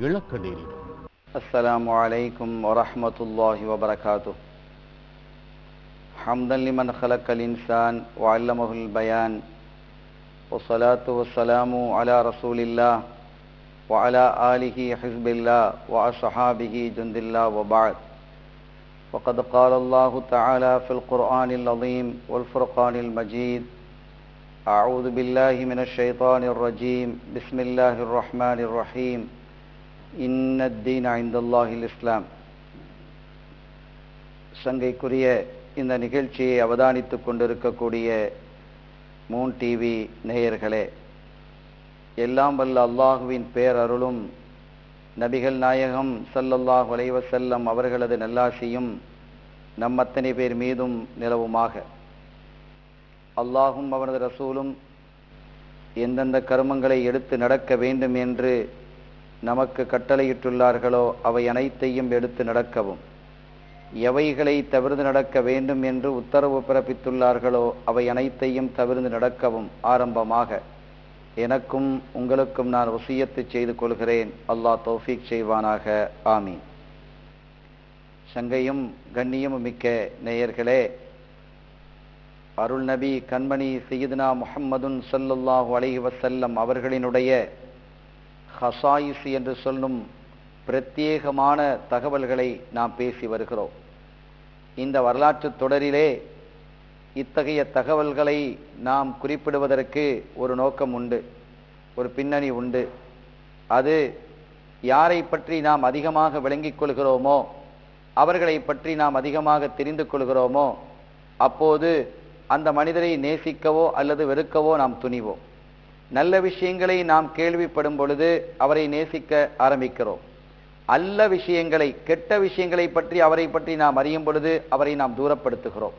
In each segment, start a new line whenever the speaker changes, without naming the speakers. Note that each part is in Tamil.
يلقى لري
السلام عليكم ورحمة الله وبركاته. حمدا لمن خلق الإنسان وعلمه البيان والصلاة والسلام على رسول الله وعلى آله حزب الله وأصحابه جند الله وبعد. وقد قال الله تعالى في القرآن العظيم والفرقان المجيد أعوذ بالله من الشيطان الرجيم بسم الله الرحمن الرحيم. இன்ன தீன் இஸ்லாம். சங்கைக்குரிய இந்த நிகழ்ச்சியை அவதானித்து கொண்டிருக்கக்கூடிய மூன் டிவி நேயர்களே எல்லாம் வல்ல அல்லாஹுவின் பேரருளும் நபிகள் நாயகம் சல்லல்லாஹ் வலைவசல்லம் அவர்களது நல்லாசியும் நம் அத்தனை பேர் மீதும் நிலவுமாக. அல்லாஹும் அவரது ரசூலும் எந்தெந்த கருமங்களை எடுத்து நடக்க வேண்டும் என்று நமக்கு கட்டளையிட்டுள்ளார்களோ அவை அனைத்தையும் எடுத்து நடக்கவும். எவைகளை தவிர்த்து நடக்க வேண்டும் என்று உத்தரவு பிறப்பித்துள்ளார்களோ அவை அனைத்தையும் தவிர்த்து நடக்கவும் ஆரம்பமாக. எனக்கும் உங்களுக்கும் நான் வசியத்து செய்து கொள்கிறேன். அல்லாஹ் தௌஃபீக் செய்வானாக. ஆமீன். சங்கையும் கண்ணியமும் மிக்க நேயர்களே அருள் நபி கண்மணி சையதுனா முஹம்மதுன் சல்லுல்லாஹு அலைஹி வசல்லம் அவர்களினுடைய ஹசாயிஸ் என்று சொல்லும் பிரத்யேகமான தகவல்களை நாம் பேசி வருகிறோம். இந்த வரலாற்று தொடரிலே இத்தகைய தகவல்களை நாம் குறிப்பிடுவதற்கு ஒரு நோக்கம் உண்டு ஒரு பின்னணி உண்டு. அது யாரை பற்றி நாம் அதிகமாக விளங்கிக் கொள்கிறோமோ அவர்களை பற்றி நாம் அதிகமாக தெரிந்து கொள்கிறோமோ அப்போது அந்த மனிதரை நேசிக்கவோ அல்லது வெறுக்கவோ நாம் துணிவோம். நல்ல விஷயங்களை நாம் கேள்விப்படும் பொழுது அவரை நேசிக்க ஆரம்பிக்கிறோம். அல்ல விஷயங்களை கெட்ட விஷயங்களை பற்றி அவரை பற்றி நாம் அறியும் பொழுது அவரை நாம் தூரப்படுத்துகிறோம்.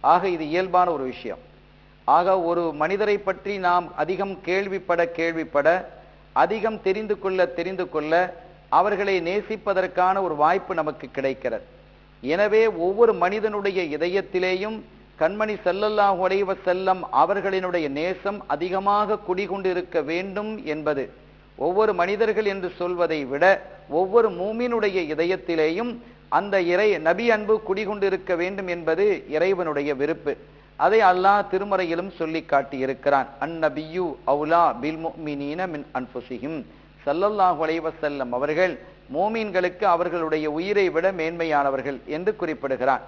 ஆக இது இயல்பான ஒரு விஷயம். ஆக ஒரு மனிதரை பற்றி நாம் அதிகம் கேள்விப்பட கேள்விப்பட அதிகம் தெரிந்து கொள்ள தெரிந்து கொள்ள அவர்களை நேசிப்பதற்கான ஒரு வாய்ப்பு நமக்கு கிடைக்கிறது. எனவே ஒவ்வொரு மனிதனுடைய இதயத்திலேயும் கண்மணி செல்லல்லாஹ் உடைவ செல்லம் அவர்களினுடைய நேசம் அதிகமாக குடிகொண்டிருக்க வேண்டும் என்பது ஒவ்வொரு மனிதர்கள் என்று சொல்வதை விட ஒவ்வொரு மூமினுடைய இதயத்திலேயும் அந்த இறை நபி அன்பு குடிகொண்டிருக்க வேண்டும் என்பது இறைவனுடைய விருப்பு. அதை அல்லாஹ் திருமறையிலும் சொல்லி காட்டியிருக்கிறான். அந்நபியு அவுலா பில் முஃமினீன மின் அன்ஃபுசிஹிம் சல்லல்லாஹ் அலைஹி செல்லம் அவர்கள் மோமீன்களுக்கு அவர்களுடைய உயிரை விட மேன்மையானவர்கள் என்று குறிப்பிடுகிறான்.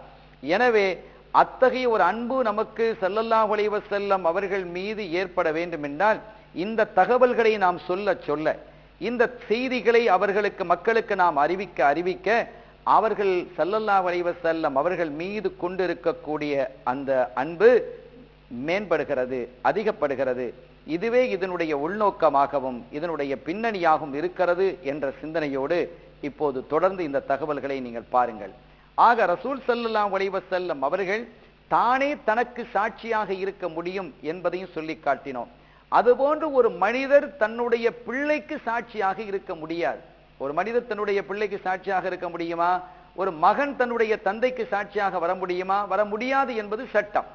எனவே அத்தகைய ஒரு அன்பு நமக்கு செல்லல்லா அலைஹி செல்லம் அவர்கள் மீது ஏற்பட வேண்டும் என்றால் இந்த தகவல்களை நாம் சொல்ல சொல்ல இந்த செய்திகளை அவர்களுக்கு மக்களுக்கு நாம் அறிவிக்க அறிவிக்க அவர்கள் செல்லல்லா அலைஹி செல்லம் அவர்கள் மீது கொண்டிருக்கக்கூடிய அந்த அன்பு மேம்படுகிறது அதிகப்படுகிறது. இதுவே இதனுடைய உள்நோக்கமாகவும் இதனுடைய பின்னணியாகவும் இருக்கிறது என்ற சிந்தனையோடு இப்போது தொடர்ந்து இந்த தகவல்களை நீங்கள் பாருங்கள். ஆக ரசூல் ஸல்லல்லாஹு அலைஹி செல்லம் அவர்கள் தானே தனக்கு சாட்சியாக இருக்க முடியும் என்பதையும் சொல்லி காட்டினோம். அதுபோன்று ஒரு மனிதர் தன்னுடைய பிள்ளைக்கு சாட்சியாக இருக்க முடியாது. ஒரு மனிதர் தன்னுடைய பிள்ளைக்கு சாட்சியாக இருக்க முடியுமா? ஒரு மகன் தன்னுடைய தந்தைக்கு சாட்சியாக வர முடியுமா? வர முடியாது என்பது சட்டம்.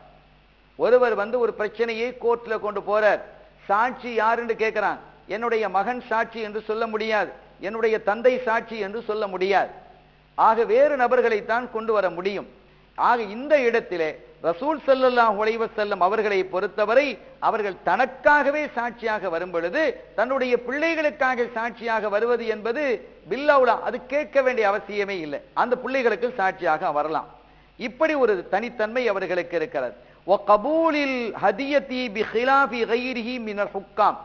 ஒருவர் வந்து ஒரு பிரச்சனையை கோர்ட்டில் கொண்டு போறார். சாட்சி யாருன்னு கேட்கிறான் என்னுடைய மகன் சாட்சி என்று சொல்ல முடியாது. என்னுடைய தந்தை சாட்சி என்று சொல்ல முடியாது. ஆக வேறு நபர்களைத்தான் கொண்டு வர முடியும். ஆக இந்த இடத்திலே ரசூல் சல்லல்லாஹ் உழைவ செல்லும் அவர்களை பொறுத்தவரை அவர்கள் தனக்காகவே சாட்சியாக வரும் பொழுது தன்னுடைய பிள்ளைகளுக்காக சாட்சியாக வருவது என்பது பில்லாவுலா அது கேட்க வேண்டிய அவசியமே இல்லை. அந்த பிள்ளைகளுக்கு சாட்சியாக வரலாம். இப்படி ஒரு தனித்தன்மை அவர்களுக்கு இருக்கிறது. ஒ கபூலில் ஹதியத்தி பி ஹிலாபி கைரிஹி மினர் ஹுக்காம்.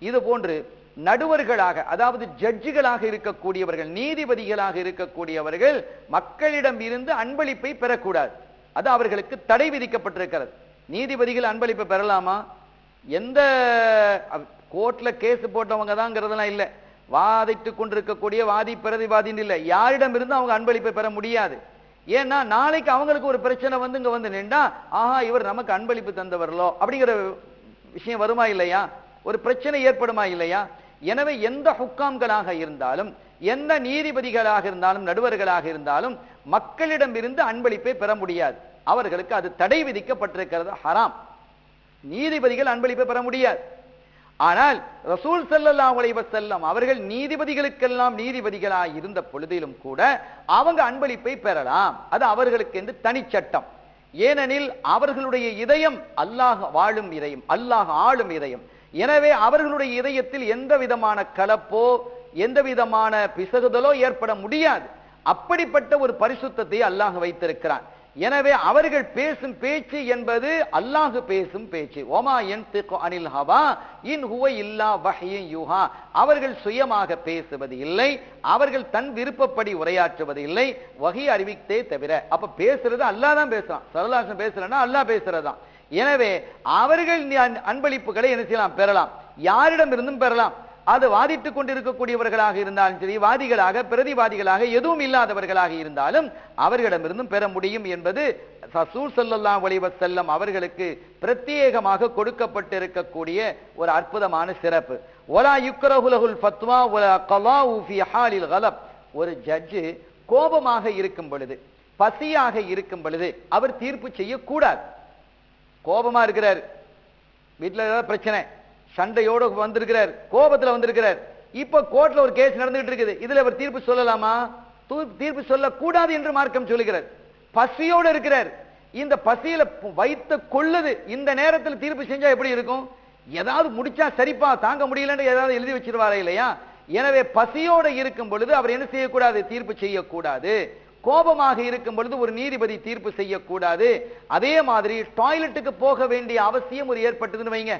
இது போன்று நடுவர்களாக அதாவது ஜட்ஜுகளாக இருக்கக்கூடியவர்கள் நீதிபதிகளாக இருக்கக்கூடியவர்கள் மக்களிடம் இருந்து அன்பளிப்பை பெறக்கூடாது. அது அவர்களுக்கு தடை விதிக்கப்பட்டிருக்கிறது. நீதிபதிகள் அன்பளிப்பை பெறலாமா? எந்த கோர்ட்ல கேஸ் போட்டவங்க தாங்கிறதெல்லாம் இல்லை. வாதிட்டு கொண்டிருக்கக்கூடிய வாதி பிரதிவாதின்னு இல்லை. யாரிடம் இருந்து அவங்க அன்பளிப்பை பெற முடியாது. ஏன்னா நாளைக்கு அவங்களுக்கு ஒரு பிரச்சனை வந்து இங்கே வந்து நின்றா ஆஹா இவர் நமக்கு அன்பளிப்பு தந்தவர்களோ அப்படிங்கிற விஷயம் வருமா இல்லையா? ஒரு பிரச்சனை ஏற்படுமா இல்லையா? எனவே எந்த ஹுக்காம்களாக இருந்தாலும் எந்த நீதிபதிகளாக இருந்தாலும் நடுவர்களாக இருந்தாலும் மக்களிடம் இருந்து அன்பளிப்பை பெற முடியாது. அவர்களுக்கு அது தடை விதிக்கப்பட்டிருக்கிறது ஹராம். நீதிபதிகள் அன்பளிப்பை பெற முடியாது. ஆனால் ரசூல் செல்லல்லா உழைவ செல்லம் அவர்கள் நீதிபதிகளுக்கெல்லாம் நீதிபதிகளாக இருந்த பொழுதிலும் கூட அவங்க அன்பளிப்பை பெறலாம். அது அவர்களுக்கு என்று தனிச்சட்டம். ஏனெனில் அவர்களுடைய இதயம் அல்லாஹ் வாழும் இதயம் அல்லாஹ் ஆளும் இதயம். எனவே அவர்களுடைய இதயத்தில் எந்த விதமான கலப்போ எந்த விதமான பிசகுதலோ ஏற்பட முடியாது. அப்படிப்பட்ட ஒரு பரிசுத்தத்தை அல்லாஹ் வைத்திருக்கிறான். எனவே அவர்கள் பேசும் பேச்சு என்பது அல்லாஹு பேசும் பேச்சு. ஓமா என் அனில் ஹவா இன் ஹுவ இல்லா வஹ்யின் யூஹா. அவர்கள் சுயமாக பேசுவது இல்லை அவர்கள் தன் விருப்பப்படி உரையாற்றுவது இல்லை வகை அறிவித்தே தவிர. அப்ப பேசுறது அல்லாஹ் தான் பேசுறான். சரலாசன் பேசுறேன்னா அல்லாஹ் பேசுறதான். எனவே அவர்கள் அன்பளிப்புகளை என்ன செய்யலாம்? பெறலாம். யாரிடம் இருந்தும் பெறலாம். அது வாதிட்டுக் கொண்டிருக்கக்கூடியவர்களாக இருந்தாலும் சரி வாதிகளாக பிரதிவாதிகளாக எதுவும் இல்லாதவர்களாக இருந்தாலும் அவர்களிடமிருந்தும் பெற முடியும் என்பது சசூர் செல்லல்லாம் அலைஹி செல்லம் அவர்களுக்கு பிரத்யேகமாக கொடுக்கப்பட்டிருக்கக்கூடிய ஒரு அற்புதமான சிறப்பு. ஒலா யுக்ரஹுலகுல் ஃபத்வா ஒலா கலா உஃபி ஹாலில் கலப். ஒரு ஜட்ஜு கோபமாக இருக்கும் பொழுது பசியாக இருக்கும் பொழுது அவர் தீர்ப்பு செய்யக்கூடாது. கோபமாக இருக்கிறார். வீட்டில் ஏதாவது பிரச்சனை சண்டையோடு வந்திருக்கிறார் கோபத்தில் வந்திருக்கிறார். இப்போ கோர்ட்டில் ஒரு கேஸ் நடந்துகிட்டு இருக்குது. இதில் அவர் தீர்ப்பு சொல்லலாமா? தூ- தீர்ப்பு சொல்லக்கூடாது என்று மார்க்கம் சொல்லுகிறார். பசியோடு இருக்கிறார். இந்த பசியில வைத்து கொள்ளுது. இந்த நேரத்தில் தீர்ப்பு செஞ்சா எப்படி இருக்கும்? ஏதாவது முடிச்சா சரிப்பா தாங்க முடியலன்னு ஏதாவது எழுதி வச்சிருவாரா இல்லையா? எனவே பசியோடு இருக்கும் பொழுது அவர் என்ன செய்யக்கூடாது? தீர்ப்பு செய்யக்கூடாது. கோபமாக இருக்கும் பொழுது ஒரு நீதிபதி தீர்ப்பு செய்யக்கூடாது. அதே மாதிரி டாய்லெட்டுக்கு போக வேண்டிய அவசியம் ஒரு ஏற்பட்டதுன்னு வைங்க.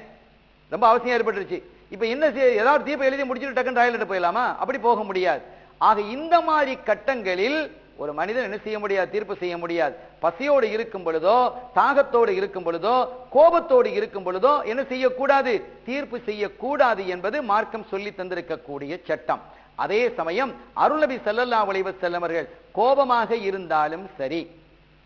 ரொம்ப அவசியம் ஏற்பட்டுருச்சு. இப்போ என்ன செய்ய ஏதாவது தீர்ப்பு எழுதி முடிச்சுட்டு டக்குன்னு டாய்லெட் போயிடலாமா? அப்படி போக முடியாது. ஆக இந்த மாதிரி கட்டங்களில் ஒரு மனிதன் என்ன செய்ய முடியாது? தீர்ப்பு செய்ய முடியாது. பசியோடு இருக்கும் பொழுதோ தாகத்தோடு இருக்கும் பொழுதோ கோபத்தோடு இருக்கும் பொழுதோ என்ன செய்யக்கூடாது? தீர்ப்பு செய்யக்கூடாது என்பது மார்க்கம் சொல்லி தந்திருக்கக்கூடிய சட்டம். அதே சமயம் அருள்நபி செல்லல்லா அலைஹி செல்லவர்கள் கோபமாக இருந்தாலும் சரி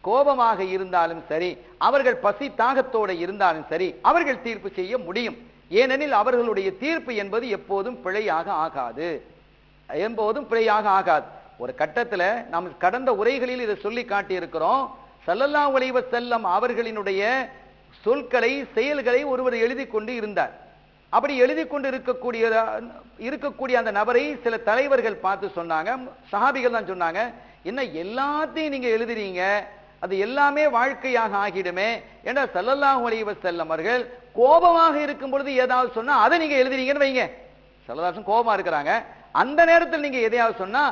கோபமாக இருந்தாலும் சரி அவர்கள் பசி தாகத்தோடு இருந்தாலும் சரி அவர்கள் தீர்ப்பு செய்ய முடியும். ஏனெனில் அவர்களுடைய தீர்ப்பு என்பது எப்போதும் பிழையாக ஆகாது. எப்போதும் பிழையாக ஆகாது. ஒரு கட்டத்தில் நாம் கடந்த உரைகளில் இதை சொல்லி காட்டியிருக்கிறோம். சல்லல்லா உழைவ செல்லம் அவர்களினுடைய சொற்களை செயல்களை ஒருவர் எழுதி கொண்டு இருந்தார். அப்படி எழுதி கொண்டு இருக்கக்கூடிய இருக்கக்கூடிய அந்த நபரை சில தலைவர்கள் பார்த்து சொன்னாங்க. சஹாபிகள் தான் சொன்னாங்க என்ன எல்லாத்தையும் நீங்க எழுதுறீங்க அது எல்லாமே வாழ்க்கையாக ஆகிடுமே ஏன்னா சல்லல்லாஹு வலிப செல்லமர்கள் அவர்கள் கோபமாக இருக்கும் பொழுது ஏதாவது சொன்னா அதை நீங்க எழுதுறீங்கன்னு வைங்க. சல்லதாசன் கோபமா இருக்கிறாங்க. அந்த நேரத்தில் நீங்க எதையாவது சொன்னா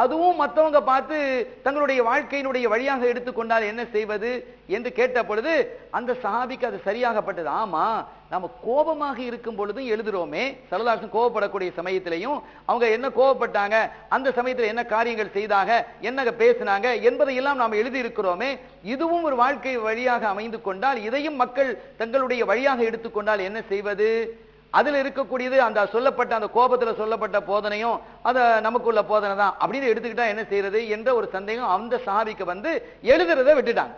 அதுவும் மற்றவங்க பார்த்து தங்களுடைய வாழ்க்கையினுடைய வழியாக எடுத்துக்கொண்டால் என்ன செய்வது என்று கேட்ட பொழுது அந்த சஹாபிக்கு அது சரியாகப்பட்டது. ஆமா நம்ம கோபமாக இருக்கும் பொழுதும் எழுதுறோமே. சரதாசன் கோபப்படக்கூடிய சமயத்திலையும் அவங்க என்ன கோபப்பட்டாங்க அந்த சமயத்தில் என்ன காரியங்கள் செய்தாங்க என்ன பேசினாங்க என்பதையெல்லாம் நாம் எழுதி இருக்கிறோமே இதுவும் ஒரு வாழ்க்கை வழியாக அமைந்து கொண்டால் இதையும் மக்கள் தங்களுடைய வழியாக எடுத்துக்கொண்டால் என்ன செய்வது? அதில் இருக்கக்கூடியது அந்த சொல்லப்பட்ட அந்த கோபத்தில் சொல்லப்பட்ட போதனையும் அதை நமக்குள்ள போதனை தான். அப்படின்னு எடுத்துக்கிட்டா என்ன செய்யறது? என்ற ஒரு சந்தேகம் அந்த சாபிக்கு வந்து எழுதுறதை விட்டுட்டாங்க.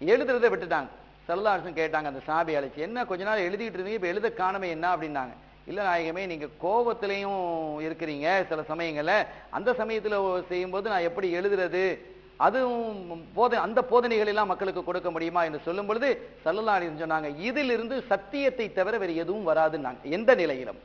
எழுதுறதை விட்டுட்டாங்க. சல்லாசன் கேட்டாங்க அந்த சாபி அழைச்சி என்ன கொஞ்ச நாள் எழுதிட்டு இருந்தீங்க இப்போ எழுத காணமே என்ன? அப்படின்னாங்க. இல்லை நாயகமே நீங்கள் கோபத்திலையும் இருக்கிறீங்க சில சமயங்களில். அந்த சமயத்தில் செய்யும்போது நான் எப்படி எழுதுறது? அதுவும் போதை அந்த போதனைகள் எல்லாம் மக்களுக்கு கொடுக்க முடியுமா என்று சொல்லும் பொழுது சல்லல்லாஹு சொன்னாங்க இதிலிருந்து சத்தியத்தை தவிர வேறு எதுவும் வராதுன்னாங்க. எந்த நிலையிலும்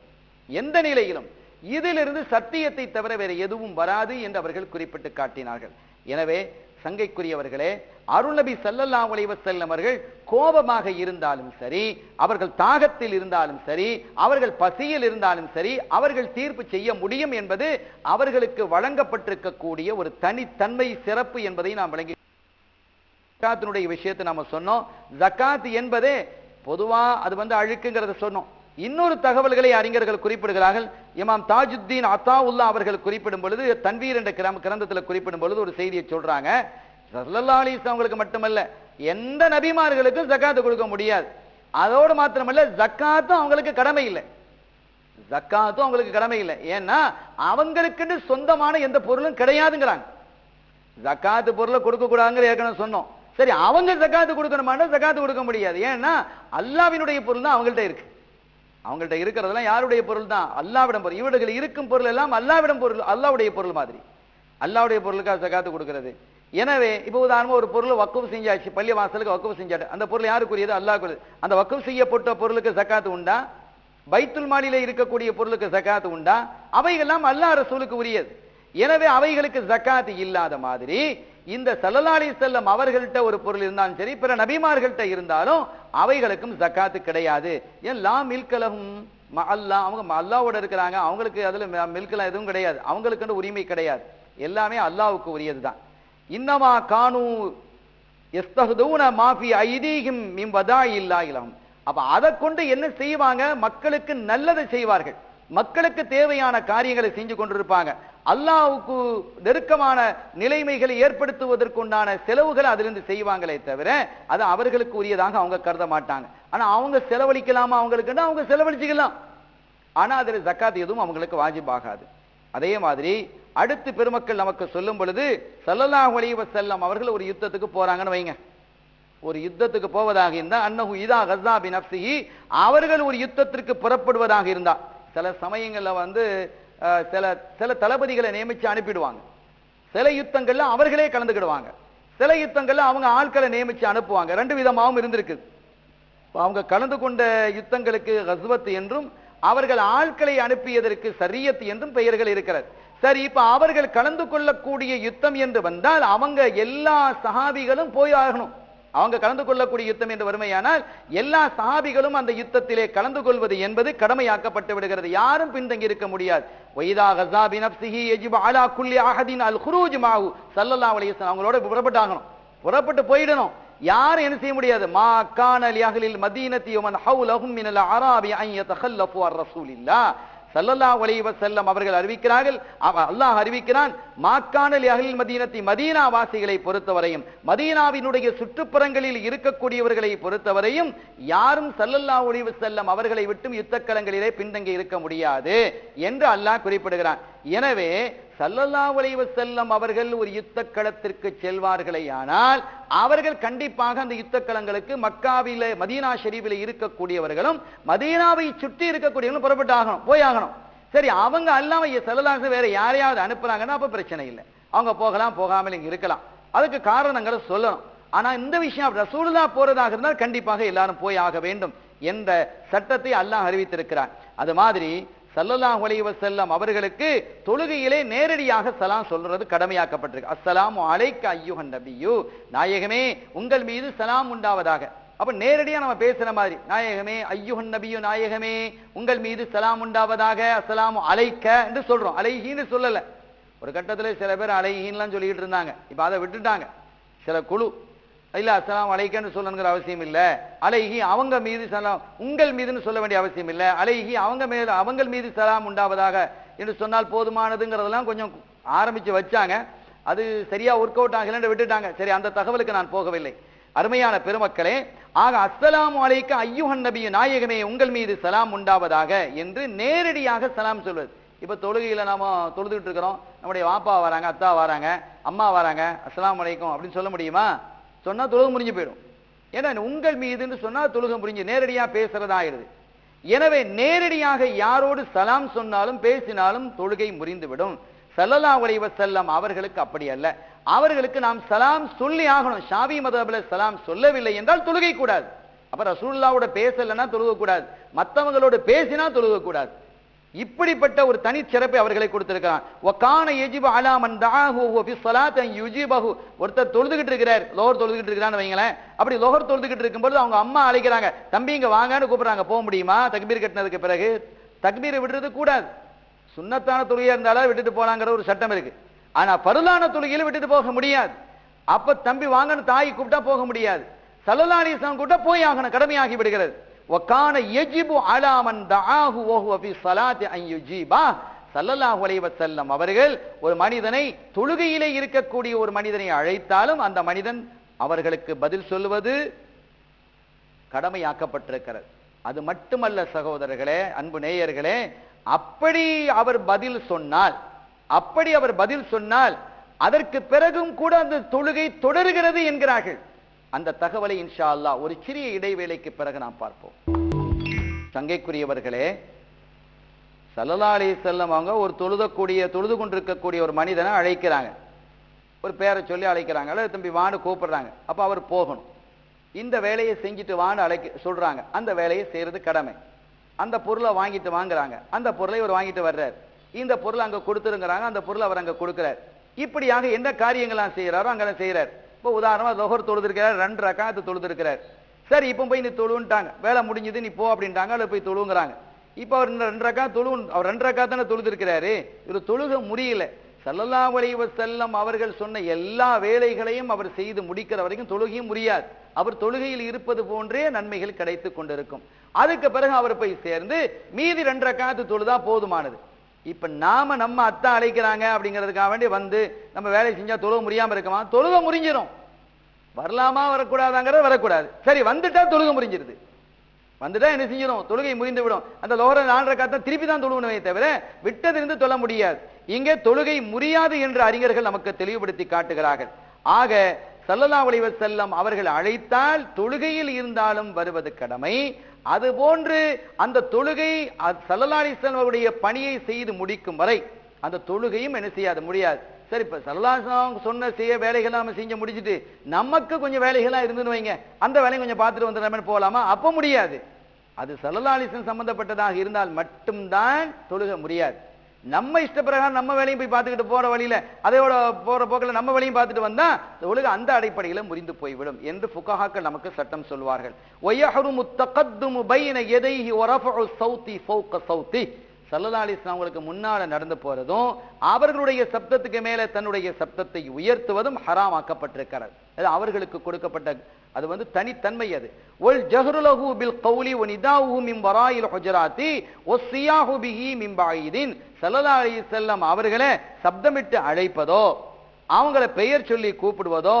எந்த நிலையிலும் இதிலிருந்து சத்தியத்தை தவிர வேறு எதுவும் வராது என்று அவர்கள் குறிப்பிட்டு காட்டினார்கள். எனவே சங்கைக்குரியவர்களே அருள்நபி செல்லல்லா அலைஹி வஸல்லம் அவர்கள் கோபமாக இருந்தாலும் சரி அவர்கள் தாகத்தில் இருந்தாலும் சரி அவர்கள் பசியில் இருந்தாலும் சரி அவர்கள் தீர்ப்பு செய்ய முடியும் என்பது அவர்களுக்கு வழங்கப்பட்டிருக்கக்கூடிய ஒரு தனித்தன்மை சிறப்பு என்பதை நாம் வழங்கி ஜக்காத்தினுடைய விஷயத்தை நாம சொன்னோம். ஜக்காத் என்பதே பொதுவா அது வந்து அழுக்குங்கிறத சொன்னோம். இன்னொரு தகவல்களை அறிஞர்கள் குறிப்பிடுகிறார்கள். இமாம் தாஜுத்தீன் அத்தாவுல்லா அவர்கள் குறிப்பிடும் பொழுது தன்வீர் என்ற கிரம் கிரந்தத்தில் குறிப்பிடும் பொழுது ஒரு செய்தியை சொல்றாங்க. ஸல்லல்லாஹு அவங்களுக்கு மட்டுமல்ல எந்த நபிமார்களுக்கும் ஜக்காத்து கொடுக்க முடியாது. அதோடு மாத்திரமல்ல ஜக்காத்தும் அவங்களுக்கு கடமை இல்லை. ஜக்காத்தும் அவங்களுக்கு கடமை இல்லை. ஏன்னா அவங்களுக்குன்னு சொந்தமான எந்த பொருளும் கிடையாதுங்கிறாங்க. ஜக்காத்து பொருளை கொடுக்க கூடாதுங்கிற ஏற்கனவே சொன்னோம். சரி அவங்க ஜக்காத்து கொடுக்கணுமாண்டா ஜக்காத்து கொடுக்க முடியாது. ஏன்னா அல்லாவினுடைய பொருள் தான் அவங்கள்ட்ட இருக்கு. அவங்கள்ட்ட இருக்கிறதெல்லாம் யாருடைய பொருள் தான்? அல்லாவிடம் பொருள். இவர்கள் இருக்கும் பொருள் எல்லாம் அல்லாவிடம் பொருள் அல்லாவுடைய பொருள் மாதிரி. அல்லாவுடைய பொருளுக்காக ஜக்காத்து கொடுக்கிறது. எனவே இப்போ உதாரணமாக ஒரு பொருள் வக்குவு செஞ்சாச்சு பள்ளி வாசலுக்கு வக்குவு செஞ்சாட்டு அந்த பொருள் யாருக்குரியது? அல்லாக்குரியது அந்த வக்குவு செய்யப்பட்ட பொருளுக்கு சக்காத்து உண்டா? பைத்துல் மாலிலே இருக்கக்கூடிய பொருளுக்கு சக்காத்து உண்டா? அவைகள்லாம் அல்லாஹ் ரசூலுக்கு உரியது. எனவே அவைகளுக்கு சக்காத்து இல்லாத மாதிரி இந்த ஸல்லல்லாஹு செல்லம் அவர்கள்ட்ட ஒரு பொருள் இருந்தாலும் சரி பிற நபிமார்கள்ட்ட இருந்தாலும் அவைகளுக்கும் ஜக்காத்து கிடையாது. ஏன் லா மில்கலகும் அல்லா அவங்க ம- அல்லாவோட இருக்கிறாங்க. அவங்களுக்கு அதில் மில்கலாம் எதுவும் கிடையாது. அவங்களுக்குன்னு உரிமை கிடையாது. எல்லாமே அல்லாவுக்கு உரியது தான் இன்னமா காணு எஸ்தகுதூன மாஃபி ஐதீகம் ஐதீஹிம் இல்லா வதாயில்லாஹிலஹும் அப்போ அதை கொண்டு என்ன செய்வாங்க? மக்களுக்கு நல்லதை செய்வார்கள். மக்களுக்கு தேவையான காரியங்களை செஞ்சு கொண்டிருப்பாங்க. அல்லாவுக்கு நெருக்கமான நிலைமைகளை ஏற்படுத்துவதற்குண்டான செலவுகளை அதிலிருந்து செய்வாங்களே தவிர அது அவர்களுக்கு உரியதாக அவங்க கருத மாட்டாங்க. ஆனா அவங்க செலவழிக்கலாமா அவங்களுக்குன்னா அவங்க செலவழிச்சுக்கலாம். ஆனா அதில் ஜக்காத் எதுவும் அவங்களுக்கு வாஜிபாகாது. அதே மாதிரி அடுத்து பெருமக்கள் நமக்கு சொல்லும் பொழுது ஸல்லல்லாஹு அலைஹி செல்லம் அவர்கள் ஒரு யுத்தத்துக்கு போறாங்கன்னு வைங்க. ஒரு யுத்தத்துக்கு போவதாக இருந்தால் அன்னஹு இதா கஸா பி அவர்கள் ஒரு யுத்தத்திற்கு புறப்படுவதாக இருந்தா. சில சமயங்களில் வந்து சில சில தளபதிகளை நியமித்து அனுப்பிடுவாங்க. சில யுத்தங்கள்ல அவர்களே கலந்துக்கிடுவாங்க. சில யுத்தங்கள்ல அவங்க ஆட்களை நியமித்து அனுப்புவாங்க. ரெண்டு விதமாகவும் இருந்திருக்குது அவங்க கலந்து கொண்ட யுத்தங்களுக்கு ஹஸ்வத் என்றும் அவர்கள் ஆட்களை அனுப்பியதற்கு சரியத் என்றும் பெயர்கள் இருக்கிறது. சரி இப்ப அவர்கள் கலந்து கொள்ளக்கூடிய யுத்தம் என்று வந்தால் அவங்க எல்லா சகாபிகளும் போய் ஆகணும். அவங்க கலந்து கொள்ளக்கூடிய யுத்தம் என்று வறுமையானால் எல்லா சாபிகளும் அந்த யுத்தத்திலே கலந்து கொள்வது என்பது கடமையாக்கப்பட்டு விடுகிறது. யாரும் பின்தங்கி இருக்க முடியாது. குரூஜ் அவங்களோட புறப்பட்டாகணும். புறப்பட்டு போயிடணும். யாரும் என்ன செய்ய முடியாது. மா கான அகலில் மதீனத்தி ஹவுலஹும் மினல் அராபி அன் அர் சல்லல்லா அலைஹி செல்லம் அவர்கள் அறிவிக்கிறார்கள். அல்லாஹ் அறிவிக்கிறான் மாக்கான லியஹ்லில் மதீனத்தி மதீனா வாசிகளை பொறுத்தவரையும் மதீனாவினுடைய சுற்றுப்புறங்களில் இருக்கக்கூடியவர்களை பொறுத்தவரையும் யாரும் சல்லல்லா ஒளிவு செல்லம் அவர்களை விட்டும் யுத்தக்களங்களிலே பின்தங்கி இருக்க முடியாது என்று அல்லாஹ் குறிப்பிடுகிறான். எனவே சல்லல்லா அலைஹி செல்லும் அவர்கள் ஒரு யுத்த களத்திற்கு செல்வார்களே ஆனால் அவர்கள் கண்டிப்பாக அந்த யுத்த களங்களுக்கு மக்காவில மதீனா ஷெரீஃபில் இருக்கக்கூடியவர்களும் மதீனாவை சுற்றி இருக்கக்கூடியவங்களும் புறப்பட்டு ஆகணும் போய் ஆகணும் சரி அவங்க அல்லாம செல்லலாக வேற யாரையாவது அனுப்புறாங்கன்னா அப்ப பிரச்சனை இல்லை. அவங்க போகலாம் போகாமல் இங்க இருக்கலாம். அதுக்கு காரணங்களை சொல்லணும். ஆனா இந்த விஷயம் ரசூலுல்லா போறதாக இருந்தால் கண்டிப்பாக எல்லாரும் போய் ஆக வேண்டும் என்ற சட்டத்தை அல்லாஹ் அறிவித்திருக்கிறார் அது மாதிரி ஸல்லல்லாஹு ஒலைவ செல்லம் அவர்களுக்கு தொழுகையிலே நேரடியாக சலாம் சொல்றது கடமையாக்கப்பட்டிருக்கு. அஸ்ஸலாமு அலைக்க ஐயுஹன் நபியு. நாயகமே உங்கள் மீது சலாம் உண்டாவதாக. அப்ப நேரடியா நம்ம பேசுற மாதிரி நாயகமே ஐயுஹன் நபியு நாயகமே உங்கள் மீது சலாம் உண்டாவதாக அஸ்ஸலாமு அலைக்க என்று சொல்றோம். அலைஹின்னு சொல்லல. ஒரு கட்டத்தில் சில பேர் அலைஹின்லாம் சொல்லிக்கிட்டு இருந்தாங்க. இப்ப அதை விட்டுட்டாங்க. சில குழு இல்லை அஸ்லாம் அலைக்கன்னு சொல்லணுங்கிற அவசியம் இல்லை. அலைகி அவங்க மீது சலாம் உங்கள் மீதுன்னு சொல்ல வேண்டிய அவசியம் இல்லை. அலைகி அவங்க மேல அவங்கள் மீது சலாம் உண்டாவதாக என்று சொன்னால் போதுமானதுங்கிறதெல்லாம் கொஞ்சம் ஆரம்பித்து வச்சாங்க. அது சரியாக ஒர்க் அவுட் ஆகலன்னு விட்டுட்டாங்க. சரி அந்த தகவலுக்கு நான் போகவில்லை. அருமையான பெருமக்களே ஆக அஸ்லாம் அலைக்க ஐயுஹன் நபிய நாயகமே உங்கள் மீது சலாம் உண்டாவதாக என்று நேரடியாக சலாம் சொல்வது. இப்போ தொழுகையில் நாம் தொழுதுகிட்டு இருக்கிறோம். நம்முடைய வாப்பா வராங்க அத்தா வராங்க அம்மா வராங்க அஸ்லாம் அலைக்கும் அப்படின்னு சொல்ல முடியுமா? சொன்னால் தொழுகை முடிஞ்சு போயிடும். ஏன்னா உங்கள் மீதுன்னு சொன்னால் தொழுகை முடிஞ்சு நேரடியாக பேசுறதாயிருது எனவே நேரடியாக யாரோடு சலாம் சொன்னாலும் பேசினாலும் தொழுகை முறிந்துவிடும். ஸல்லல்லாஹு உலைவ செல்லம் அவர்களுக்கு அப்படி அல்ல. அவர்களுக்கு நாம் சலாம் சொல்லி ஆகணும். ஷாவி மதபில் சலாம் சொல்லவில்லை என்றால் தொழுகை கூடாது. அப்ப ரசூல்லாவோட பேசலைன்னா தொழுகக்கூடாது. மற்றவங்களோட பேசினா தொழுகக்கூடாது. இப்படிப்பட்ட ஒரு தனிச்சிறப்பை அவர்களை கொடுத்திருக்கிறான். வகான யஜிபு அலாமன் மன் தஆஹு வ ஃபி ஸலாத்தி அன் யுஜிபஹு. ஒருத்தர் தொழுதுகிட்டு இருக்கிறார் லோகர் தொழுதுகிட்டு இருக்கிறான்னு வைங்களேன். அப்படி லோகர் தொழுதுகிட்டு இருக்கும்போது அவங்க அம்மா அழைக்கிறாங்க தம்பி இங்கே வாங்கன்னு கூப்பிட்றாங்க போக முடியுமா? தக்பீர் கட்டினதுக்கு பிறகு. தக்பீரை விடுறது கூடாது. சுன்னத்தான தொழுகையா இருந்தாலும் விட்டுட்டு போகலாங்கிற ஒரு சட்டம் இருக்கு. ஆனால் பருளான தொழுகையில விட்டுட்டு போக முடியாது. அப்போ தம்பி வாங்கன்னு தாய் கூப்பிட்டா போக முடியாது. ஸல்லல்லாஹு அலைஹி கூப்பிட்டா போய் ஆகணும் கடமையாகி விடுகிறது. வகான யஜிபு அலாமன் தஆஹு வ ஹுவ ஃபி ஸலாத்தி அன் செல்லம் அவர்கள் ஒரு மனிதனை தொழுகையிலே இருக்கக்கூடிய ஒரு மனிதனை அழைத்தாலும் அந்த மனிதன் அவர்களுக்கு பதில் சொல்லுவது கடமையாக்கப்பட்டிருக்கிறது. அது மட்டுமல்ல சகோதரர்களே அன்பு நேயர்களே அப்படி அவர் பதில் சொன்னால் அப்படி அவர் பதில் சொன்னால் அதற்கு பிறகும் கூட அந்த தொழுகை தொடருகிறது என்கிறார்கள். அந்த தகவலை இன்ஷா அல்லாஹ் ஒரு சிறிய இடைவேளைக்கு பிறகு நாம் பார்ப்போம். சங்கைக்குரியவர்களே சல்லல்லா அலைஹி அவங்க ஒரு தொழுதக்கூடிய தொழுது கொண்டிருக்கக்கூடிய ஒரு மனிதனை அழைக்கிறாங்க. ஒரு பேரை சொல்லி அழைக்கிறாங்க. அல்லது தம்பி வான்னு கூப்பிடுறாங்க. அப்போ அவர் போகணும். இந்த வேலையை செஞ்சுட்டு வான்னு அழைக்க சொல்கிறாங்க அந்த வேலையை செய்கிறது கடமை. அந்த பொருளை வாங்கிட்டு வாங்குறாங்க. அந்த பொருளை இவர் வாங்கிட்டு வர்றார். இந்த பொருளை அங்கே கொடுத்துருங்கிறாங்க. அந்த பொருளை அவர் அங்கே கொடுக்குறார். இப்படியாக என்ன காரியங்கள்லாம் செய்கிறாரோ அங்கெல்லாம் செய்கிறார் இப்போ உதாரணமாக லோகர் தொழுதுருக்கிறார் ரெண்டு ரக்காத்து தொழுதுருக்கிறார். சரி இப்போ போய் நீ தொழுன்ட்டாங்க. வேலை முடிஞ்சது நீ போ அப்படின்ட்டாங்க அதில் போய் தொழுங்கிறாங்க. இப்போ அவர் ரெண்டு ரக்கா தொழு அவர் ரெண்டு ரக்கா தானே தொழுதுருக்கிறாரு. இவர் தொழுக முடியல. ஸல்லல்லாஹு அலைஹி செல்லம் அவர்கள் சொன்ன எல்லா வேலைகளையும் அவர் செய்து முடிக்கிற வரைக்கும் தொழுகையும் முடியாது. அவர் தொழுகையில் இருப்பது போன்றே நன்மைகள் கிடைத்து கொண்டிருக்கும். அதுக்கு பிறகு அவர் போய் சேர்ந்து மீதி ரெண்டு ரக்காத்து தொழுதா போதுமானது. இப்ப நாம நம்ம அத்தா அழைக்கிறாங்க அப்படிங்கிறதுக்காக வேண்டி வந்து நம்ம வேலை செஞ்சா தொழுக முடியாம இருக்குமா? தொழுக முறிஞ்சிடும் வரலாமா வரக்கூடாதாங்கிறது வரக்கூடாது. சரி வந்துட்டா தொழுக முறிஞ்சிருது. வந்துட்டா என்ன செஞ்சிடும் தொழுகை முறிந்து விடும். அந்த லோகர நாலரை காத்தா திருப்பி தான் தொழுவணுமே தவிர விட்டதிலிருந்து தொழ முடியாது. இங்கே தொழுகை முறியாது என்று அறிஞர்கள் நமக்கு தெளிவுபடுத்தி காட்டுகிறார்கள். ஆக சல்லல்லா ஒளிவ செல்லம் அவர்கள் அழைத்தால் தொழுகையில் இருந்தாலும் வருவது கடமை. அதுபோன்று அந்த தொழுகை அ- ஸல்லல்லாஹு அவருடைய பணியை செய்து முடிக்கும் வரை அந்த தொழுகையும் என்ன செய்யாது முடியாது. சரி இப்ப சல்லாசம் சொன்ன செய்ய வேலைகள் நாம செஞ்சு முடிச்சுட்டு நமக்கு கொஞ்சம் வேலைகள்லாம் இருந்துன்னு வைங்க. அந்த வேலையை கொஞ்சம் பார்த்துட்டு வந்துடுறோம்னு போகலாமா அப்ப முடியாது. அது சல்லல்லாலிசன் சம்பந்தப்பட்டதாக இருந்தால் மட்டும்தான் தொழுக முடியாது. நம்ம இஷ்டப்பிரகாரம் நம்ம வேலையும் போய் பார்த்துக்கிட்டு போற வழியில அதோட போற போக்கில் நம்ம வேலையும் பார்த்துட்டு வந்தா தொழுக அந்த அடிப்படையில முறிந்து போய்விடும் என்று ஃபுகஹாக்கள் நமக்கு சட்டம் சொல்வார்கள். ஒய்யஹருமு தகத்துமு பைன எதைஹி ஒரஃபு சௌத்தி ஃபௌக சௌத்தி சல்லல்லா அலிஸ்லாம் அவங்களுக்கு முன்னால நடந்து போறதும் அவர்களுடைய சப்தத்துக்கு மேல தன்னுடைய சப்தத்தை உயர்த்துவதும் ஹராமாக்கப்பட்டிருக்கிறது அது அவர்களுக்கு கொடுக்கப்பட்ட அது வந்து தனித்தன்மை அது. ஒல் ஜஹ்ருலஹு பில் கௌலி வ நிதாஹு மின் வராயில் ஹுஜராத்தி வ சியாஹு பிஹி மின் பாயிதின். ஸல்லல்லாஹு செல்லம் அவர்களை சப்தமிட்டு அழைப்பதோ அவங்கள பெயர் சொல்லி கூப்பிடுவதோ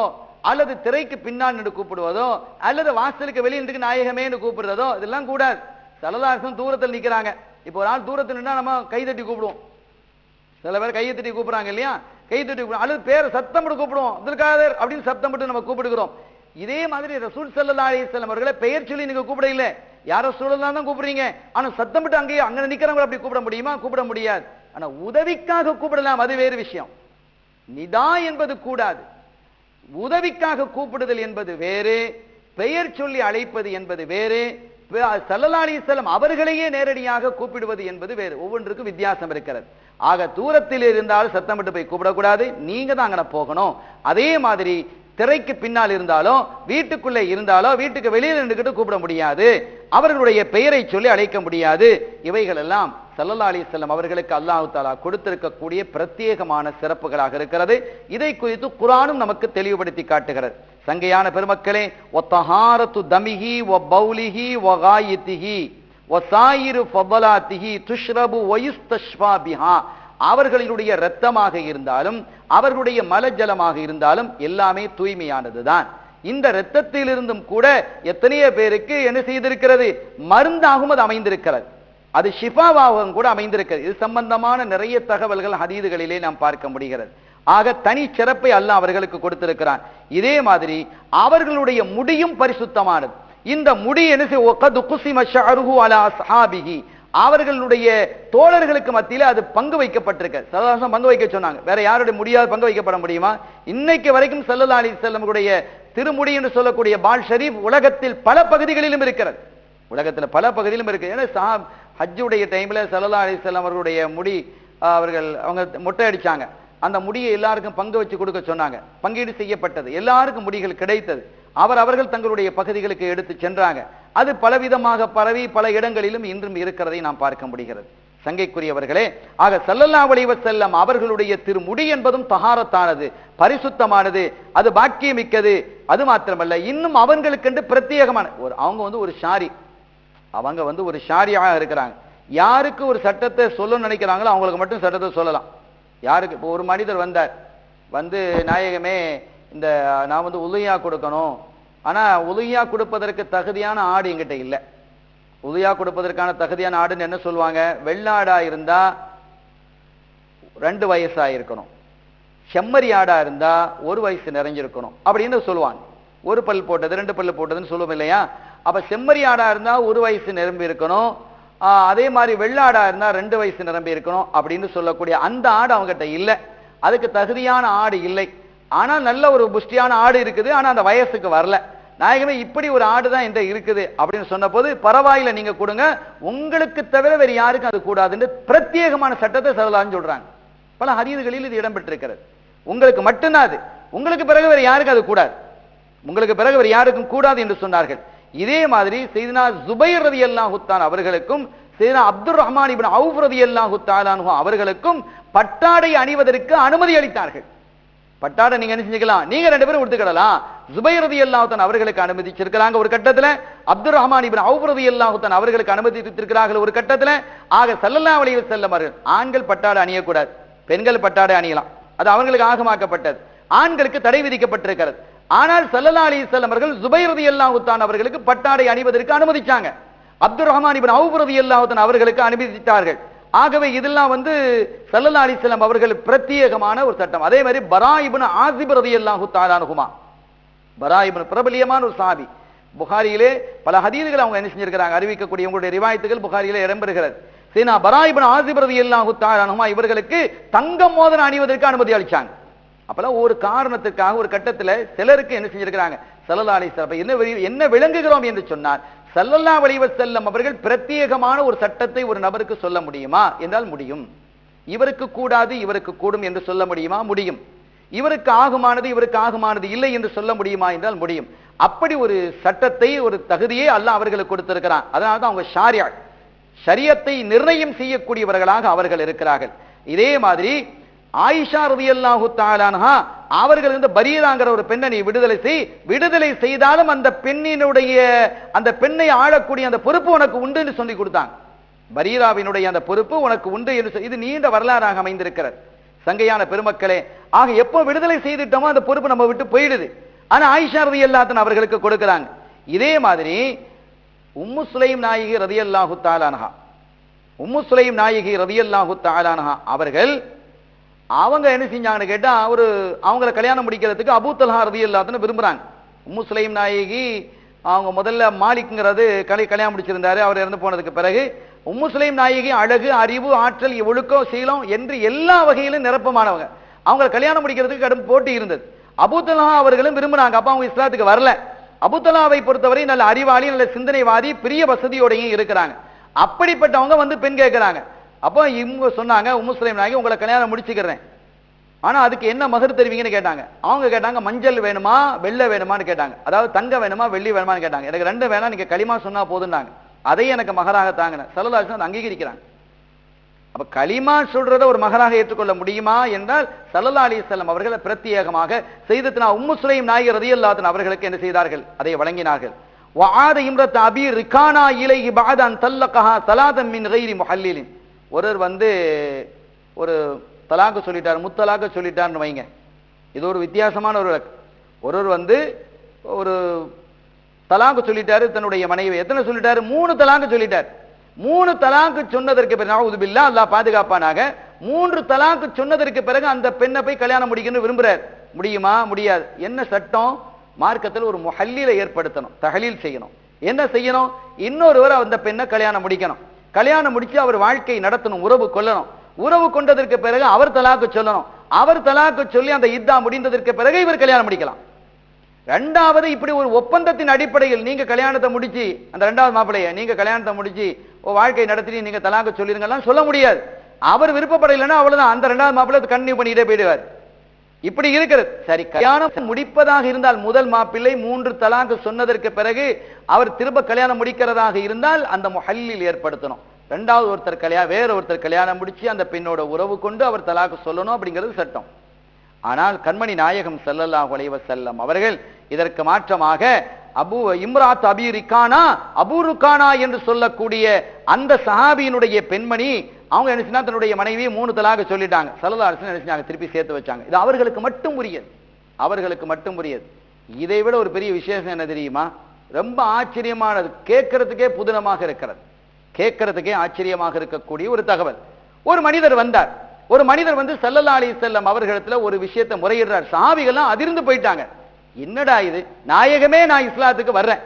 அல்லது திரைக்கு பின்னால் நின்று கூப்பிடுவதோ அல்லது வாசலுக்கு வெளியே நின்று நாயகமேன்னு கூப்பிடுறதோ இதெல்லாம் கூடாது. சலதாசம் தூரத்தில் நிற்கிறாங்க இப்போ ஒரு ஆள் தூரத்தில் நின்னா நம்ம கை தட்டி கூப்பிடுவோம். சில பேர் கையை தட்டி கூப்பிடுறாங்க இல்லையா? கை தட்டி கூப்பிடுவோம். அல்லது பேர் சத்தம் போட்டு கூப்பிடுவோம். அப்துல் காதர் அப்படின்னு சத்தம் போட்டு நம்ம கூப்பிடுகிறோம். இதே மாதிரி ரசூல் ஸல்லல்லாஹு அலைஹி அவர்களை பெயர் சொல்லி நீங்க கூப்பிட இல்ல யார ரசூலுல்லாஹ் தான் கூப்பிடுறீங்க? ஆனா சத்தம் விட்டு அங்கேயே அங்க நிக்கிறவங்க அப்படி கூப்பிட முடியுமா? கூப்பிட முடியாது. ஆனா உதவிக்காக கூப்பிடலாம் அது வேறு விஷயம். நிதா என்பது கூடாது. உதவிக்காக கூப்பிடுதல் என்பது வேறு. பெயர் சொல்லி அழைப்பது என்பது வேறு. சல்லல்லா அவர்களையே நேரடியாக கூப்பிடுவது என்பது வேறு. ஒவ்வொன்றுக்கும் வித்தியாசம் இருக்கிறது. ஆக தூரத்தில் இருந்தாலும் சத்தமிட்டு போய் கூப்பிடக்கூடாது. நீங்க தான் அங்கே போகணும். அதே மாதிரி திரைக்கு பின்னால் இருந்தாலும் வீட்டுக்குள்ளே இருந்தாலோ வீட்டுக்கு வெளியில் நின்றுக்கிட்டு கூப்பிட முடியாது. அவர்களுடைய பெயரை சொல்லி அழைக்க முடியாது. இவைகள் எல்லாம் சல்லல்லா அலிஸ்லாம் அவர்களுக்கு அல்லாஹு தாலா கொடுத்திருக்கக்கூடிய பிரத்யேகமான சிறப்புகளாக இருக்கிறது. இதை குறித்து குரானும் நமக்கு தெளிவுபடுத்தி காட்டுகிறது. சங்கையான பெருமக்களே ஒத்தஹாரத்து தமிஹி ஒ பௌலிஹி ஒ காயித்திஹி ஒ சாயிரு ஃபபலாத்திஹி துஷ்ரபு ஒயுஸ்தஷ்வா பிஹா. அவர்களினுடைய இரத்தமாக இருந்தாலும் அவர்களுடைய மலஜலமாக இருந்தாலும் எல்லாமே தூய்மையானதுதான். இந்த இரத்தத்திலிருந்தும் கூட எத்தனையோ பேருக்கு என்ன செய்திருக்கிறது? மருந்தாகவும் அது அமைந்திருக்கிறது. அது ஷிஃபாவாகவும் கூட அமைந்திருக்கிறது. இது சம்பந்தமான நிறைய தகவல்கள் ஹதீதுகளிலே நாம் பார்க்க முடிகிறது. ஆக தனி சிறப்பை அல்ல அவர்களுக்கு கொடுத்திருக்கிறான். இதே மாதிரி அவர்களுடைய முடியும் பரிசுத்தமானது. இந்த முடி என்ன செய்ய அவர்களுடைய தோழர்களுக்கு மத்தியில் அது பங்கு வைக்கப்பட்டிருக்கு சதாசம் பங்கு வைக்க சொன்னாங்க. வேற யாருடைய முடியாது பங்கு வைக்கப்பட முடியுமா? இன்னைக்கு வரைக்கும் சல்லல்லா அலி செல்லமுடைய திருமுடி என்று சொல்லக்கூடிய பால் ஷரீப் உலகத்தில் பல பகுதிகளிலும் இருக்கிறது. உலகத்தில் பல பகுதியிலும் இருக்கு ஏன்னா சா ஹஜ்ஜுடைய டைம்ல சல்லல்லா அலி செல்லம் அவர்களுடைய முடி அவர்கள் அவங்க மொட்டை அடிச்சாங்க. அந்த முடியை எல்லாருக்கும் பங்கு வச்சு கொடுக்க சொன்னாங்க. பங்கீடு செய்யப்பட்டது. எல்லாருக்கும் முடிகள் கிடைத்தது. அவர் அவர்கள் தங்களுடைய பகுதிகளுக்கு எடுத்து சென்றாங்க. அது பலவிதமாக பரவி பல இடங்களிலும் இன்றும் இருக்கிறதை நாம் பார்க்க முடிகிறது. சங்கைக்குரியவர்களே ஆக செல்லல்லா வளைவ செல்லம் அவர்களுடைய திருமுடி என்பதும் தகாரத்தானது பரிசுத்தமானது அது பாக்கியமிக்கது. அது மாத்திரமல்ல இன்னும் அவங்களுக்கென்று பிரத்யேகமான ஒரு அவங்க வந்து ஒரு ஷாரி. அவங்க வந்து ஒரு ஷாரியாக இருக்கிறாங்க. யாருக்கு ஒரு சட்டத்தை சொல்லணும்னு நினைக்கிறாங்களோ அவங்களுக்கு மட்டும் சட்டத்தை சொல்லலாம். யாருக்கு இப்போ ஒரு மனிதர் வந்தார். வந்து நாயகமே இந்த நான் வந்து உதவியா கொடுக்கணும். ஆனா உதவியா கொடுப்பதற்கு தகுதியான ஆடு என்கிட்ட இல்லை. உதவியா கொடுப்பதற்கான தகுதியான ஆடுன்னு என்ன சொல்லுவாங்க? வெள்ளாடா இருந்தா ரெண்டு வயசா இருக்கணும். செம்மறி ஆடா இருந்தா ஒரு வயசு நிறைஞ்சிருக்கணும். அப்படின்னு சொல்லுவாங்க. ஒரு பல் போட்டது ரெண்டு பல் போட்டதுன்னு சொல்லுவோம் இல்லையா? அப்ப செம்மறி ஆடா இருந்தா ஒரு வயசு நிரம்பி இருக்கணும். அதே மாதிரி வெள்ளாடா இருந்தா ரெண்டு வயசு நிரம்பி இருக்கணும் அப்படின்னு சொல்லக்கூடிய அந்த ஆடு அவங்ககிட்ட இல்லை. அதுக்கு தகுதியான ஆடு இல்லை. ஆனால் நல்ல ஒரு புஷ்டியான ஆடு இருக்குது ஆனால் அந்த வயசுக்கு வரல. நாயகமே இப்படி ஒரு ஆடு தான் இந்த இருக்குது அப்படின்னு சொன்னபோது பரவாயில்ல நீங்க கொடுங்க. உங்களுக்கு தவிர வேறு யாருக்கும் அது கூடாதுன்னு பிரத்யேகமான சட்டத்தை சரலான்னு சொல்றாங்க. பல ஹரியதுகளில் இது இடம்பெற்றிருக்கிறது. உங்களுக்கு மட்டும்தான் அது. உங்களுக்கு பிறகு வேறு யாருக்கும் அது கூடாது. உங்களுக்கு பிறகு வேறு யாருக்கும் கூடாது என்று சொன்னார்கள். இதே மாதிரி செய்தினா ஜுபைர் ரதி அல்லாஹுத்தான் அவர்களுக்கும் செய்தினா அப்துல் ரஹ்மான் இபின் அவுஃப் ரதி அல்லாஹுத்தாலானு அவர்களுக்கும் பட்டாடை அணிவதற்கு அனுமதி அளித்தார்கள். பட்டாடை நீங்க என்ன செஞ்சுக்கலாம்? நீங்க ரெண்டு பேரும் எடுத்துக்கிடலாம் ஜுபைரதி ரதி அவர்களுக்கு அனுமதிச்சிருக்கிறாங்க ஒரு கட்டத்துல. அப்துல் ரஹ்மான் இபின் அவுபரதி ரதி அவர்களுக்கு அனுமதித்திருக்கிறார்கள் ஒரு கட்டத்துல. ஆக சல்லல்லா வழியில் செல்லமார்கள் ஆண்கள் பட்டாடை அணியக்கூடாது. பெண்கள் பட்டாடை அணியலாம். அது அவர்களுக்கு ஆகமாக்கப்பட்டது. ஆண்களுக்கு தடை விதிக்கப்பட்டிருக்கிறது. ஆனால் சல்லல்லா அலி செல்லமர்கள் ஜுபைரதி அல்லாஹுத்தான் அவர்களுக்கு பட்டாடை அணிவதற்கு அனுமதிச்சாங்க. அப்துல் ரஹ்மான் இபின் அவுப் ரதி அவர்களுக்கு அனுமதித்தார்கள். ஆகவே இதெல்லாம் வந்து சல்லல்லா அலிஸ்லாம் அவர்கள் பிரத்யேகமான ஒரு சட்டம். அதே மாதிரி பரா ஆசிப் ரதி அல்லாஹு தாலானுகுமா பரா பிரபலியமான ஒரு சாபி புகாரியிலே பல ஹதீதுகள் அவங்க என்ன செஞ்சிருக்கிறாங்க? அறிவிக்கக்கூடிய உங்களுடைய ரிவாயத்துகள் புகாரியிலே இடம்பெறுகிறது. சீனா பரா ஆசிப் ரதி அல்லாஹு தாலானுகுமா இவர்களுக்கு தங்கம் மோதனம் அணிவதற்கு அனுமதி அளிச்சாங்க. அப்பெல்லாம் ஒரு காரணத்துக்காக ஒரு கட்டத்துல சிலருக்கு என்ன செஞ்சிருக்கிறாங்க? சல்லல்லா அலி என்ன என்ன விளங்குகிறோம் என்று சொன்னார் சல்லல்லா அலைஹி செல்லம் அவர்கள் பிரத்யேகமான ஒரு சட்டத்தை ஒரு நபருக்கு சொல்ல முடியுமா? என்றால் முடியும். இவருக்கு கூடாது இவருக்கு கூடும் என்று சொல்ல முடியுமா? முடியும். இவருக்கு ஆகுமானது இவருக்கு ஆகுமானது இல்லை என்று சொல்ல முடியுமா? என்றால் முடியும். அப்படி ஒரு சட்டத்தை ஒரு தகுதியை அல்லாஹ் அவர்களுக்கு கொடுத்திருக்கிறான். அதனால தான் அவங்க ஷாரியாள் சரியத்தை நிர்ணயம் செய்யக்கூடியவர்களாக அவர்கள் இருக்கிறார்கள். இதே மாதிரி ஆயிஷா ரதியல்லாஹு தாலான்ஹா அவர்கள் இருந்து பரியதாங்கிற ஒரு பெண்ணை நீ விடுதலை செய். விடுதலை செய்தாலும் அந்த பெண்ணினுடைய அந்த பெண்ணை ஆளக்கூடிய அந்த பொறுப்பு உனக்கு உண்டு என்று சொல்லி கொடுத்தாங்க. பரீராவினுடைய அந்த பொறுப்பு உனக்கு உண்டு என்று இது நீண்ட வரலாறாக அமைந்திருக்கிறது. சங்கையான பெருமக்களே ஆக எப்போ விடுதலை செய்துட்டோமோ அந்த பொறுப்பு நம்ம விட்டு போயிடுது. ஆனா ஆயிஷா ரதி அல்லாத்தன் அவர்களுக்கு கொடுக்கிறாங்க. இதே மாதிரி உம்மு சுலைம் நாயகி ரதியல்லாஹு தாலானஹா உம்மு சுலைம் நாயகி ரதியல்லாஹு தாலானஹா அவர்கள் அவங்க என்ன செஞ்சாங்கன்னு கேட்டால் ஒரு அவங்கள கல்யாணம் முடிக்கிறதுக்கு அபூத்தல்ஹா ரதி ரதியல்லாத்துன்னு விரும்புகிறாங்க முஸ்லீம் நாயகி அவங்க முதல்ல மாலிக்குங்கிறது கலை கல்யாணம் முடிச்சிருந்தாரு அவர் இறந்து போனதுக்கு பிறகு. முஸ்லீம் நாயகி அழகு அறிவு ஆற்றல் ஒழுக்கம் சீலம் என்று எல்லா வகையிலும் நிரப்பமானவங்க. அவங்கள கல்யாணம் முடிக்கிறதுக்கு கடும் போட்டி இருந்தது. அபுத்தலா அவர்களும் விரும்புகிறாங்க அப்போ அவங்க இஸ்லாத்துக்கு வரல. அபுத்தலாவை பொறுத்தவரை நல்ல அறிவாளி நல்ல சிந்தனைவாதி பெரிய வசதியோடையும் இருக்கிறாங்க. அப்படிப்பட்டவங்க வந்து பெண் கேட்கிறாங்க அப்போ இவங்க சொன்னாங்க உம்மு சுலைம் நாயகி உங்களை கல்யாணம் முடிச்சுக்கிறேன் ஆனா அதுக்கு என்ன மகர் தருவீங்கன்னு கேட்டாங்க அவங்க கேட்டாங்க மஞ்சள் வேணுமா வெள்ளை வேணுமான்னு கேட்டாங்க அதாவது தங்கம் வேணுமா வெள்ளி வேணுமான்னு கேட்டாங்க எனக்கு ரெண்டு வேணாம் நீங்க களிமா சொன்னா போதுன்னாங்க அதையும் எனக்கு மகராக தாங்கின சல்லல்லாஹு அங்கீகரிக்கிறாங்க அப்ப களிமா சொல்றத ஒரு மகராக ஏற்றுக்கொள்ள முடியுமா என்றால் சல்லல்லா அலிசல்லம் அவர்கள் பிரத்யேகமாக செய்தத்தினா உம்மு சுலைம் நாயகர் ரதியல்லாத்தன் அவர்களுக்கு என்ன செய்தார்கள் அதை வழங்கினார்கள் وعاد امرأة أبي ركانا إليه بعد أن طلقها ثلاثا من غير محلل ஒருவர் வந்து ஒரு தலாக்கு சொல்லிட்டார் முத்தலாக்கு சொல்லிட்டார்னு வைங்க. இது ஒரு வித்தியாசமான ஒரு வழக்கு. ஒருவர் வந்து ஒரு தலாக்கு சொல்லிட்டாரு தன்னுடைய மனைவி. எத்தனை சொல்லிட்டாரு? மூணு தலாக்கு சொல்லிட்டார். மூணு தலாக்கு சொன்னதற்கு பிறகு உதுபில்லா அல்லா பாதுகாப்பானாக. மூன்று தலாக்கு சொன்னதற்கு பிறகு அந்த பெண்ணை போய் கல்யாணம் முடிக்கணும்னு விரும்புறார். முடியுமா? முடியாது. என்ன சட்டம்? மார்க்கத்தில் ஒரு முஹல்லில ஏற்படுத்தணும் தகலீல் செய்யணும். என்ன செய்யணும்? இன்னொருவர் அந்த பெண்ணை கல்யாணம் முடிக்கணும். கல்யாணம் முடிச்சு அவர் வாழ்க்கை நடத்தணும் உறவு கொள்ளணும். உறவு கொண்டதற்கு பிறகு அவர் தலாக்கு சொல்லணும். அவர் தலாக்கு சொல்லி அந்த இத்தா முடிந்ததற்கு பிறகு இவர் கல்யாணம் முடிக்கலாம். ரெண்டாவது இப்படி ஒரு ஒப்பந்தத்தின் அடிப்படையில் நீங்க கல்யாணத்தை முடிச்சு அந்த ரெண்டாவது மாப்பிள்ளைய நீங்க கல்யாணத்தை முடிச்சு ஓ வாழ்க்கை நடத்தி நீங்க தலாக்கு சொல்லிருங்கலாம் சொல்ல முடியாது. அவர் விருப்பப்படலைன்னா அவ்வளவுதான். அந்த ரெண்டாவது மாப்பிள்ளை கண்டினியூ பண்ணிட்டே போயிடுவார். இப்படி இருக்கிறது. சரி கல்யாணம் முடிப்பதாக இருந்தால் முதல் மாப்பிள்ளை மூன்று தலாக்கு சொன்னதற்கு பிறகு அவர் திரும்ப கல்யாணம் முடிக்கிறதாக இருந்தால் அந்த முஹல்லில் ஏற்படுத்தணும். ரெண்டாவது ஒருத்தர் கல்யாணம் வேற ஒருத்தர் கல்யாணம் முடிச்சு அந்த பெண்ணோட உறவு கொண்டு அவர் தலாக்கு சொல்லணும் அப்படிங்கிறது சட்டம். ஆனால் கண்மணி நாயகம் செல்லல்லா அலைஹி செல்லம் அவர்கள் இதற்கு மாற்றமாக அபு இம்ராத் அபி ரிக்கானா அபு ருக்கானா என்று சொல்லக்கூடிய அந்த சஹாபியினுடைய பெண்மணி அவங்க என்ன தன்னுடைய மனைவியை மூணு தலாக சொல்லிட்டாங்க. சலதா அரசு நினைச்சாங்க என்ன திருப்பி சேர்த்து வச்சாங்க. இது அவர்களுக்கு மட்டும் உரியது அவர்களுக்கு மட்டும் உரியது இதை விட ஒரு பெரிய விசேஷம் என்ன தெரியுமா? ரொம்ப ஆச்சரியமானது. கேட்கறதுக்கே புதினமாக இருக்கிறது. கேட்கறதுக்கே ஆச்சரியமாக இருக்கக்கூடிய ஒரு தகவல். ஒரு மனிதர் வந்தார். ஒரு மனிதர் வந்து ஸல்லல்லாஹு அலி செல்லம் அவர்களிடத்துல ஒரு விஷயத்தை முறையிடுறார். சாவிகள்லாம் அதிர்ந்து போயிட்டாங்க. என்னடா இது? நாயகமே நான் இஸ்லாத்துக்கு வர்றேன்.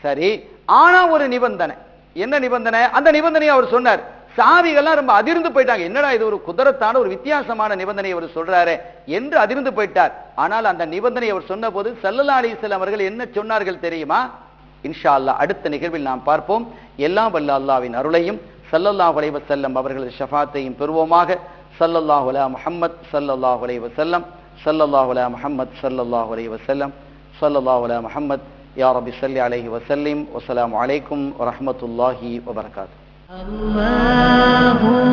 சரி ஆனா ஒரு நிபந்தனை. என்ன நிபந்தனை? அந்த நிபந்தனையை அவர் சொன்னார். சாவிகள்லாம் ரொம்ப அதிர்ந்து போயிட்டாங்க. என்னடா இது ஒரு குதிரத்தான ஒரு வித்தியாசமான நிபந்தனை அவர் சொல்றாரு என்று அதிர்ந்து போயிட்டார். ஆனால் அந்த நிபந்தனை அவர் சொன்னபோது சல்லல்லா அலிஸ்லாம் அவர்கள் என்ன சொன்னார்கள் தெரியுமா? இன்ஷா அல்லாஹ் அடுத்த நிகழ்வில் நாம் பார்ப்போம். எல்லாம் வல்ல அல்லாவின் அருளையும் சல்லல்லாஹ் அலைஹி செல்லம் அவர்களது ஷஃபாத்தையும் பெறுவோமாக. சல்லல்லாஹ் அலா முஹம்மத் சல்லல்லாஹ் அலைஹி செல்லம் ஸல்லல்லாஹு அலா முஹம்மத் சல்லல்லாஹ் அலைஹி செல்லம் சல்லல்லாஹ் அலா முஹம்மத். யா ரப்பி ஸல்லி அலைஹி வஸல்லிம். வஸ்ஸலாமு அலைக்கும் வரமத்துல்லாஹி வபரகாத்துஹு
আল্লাহ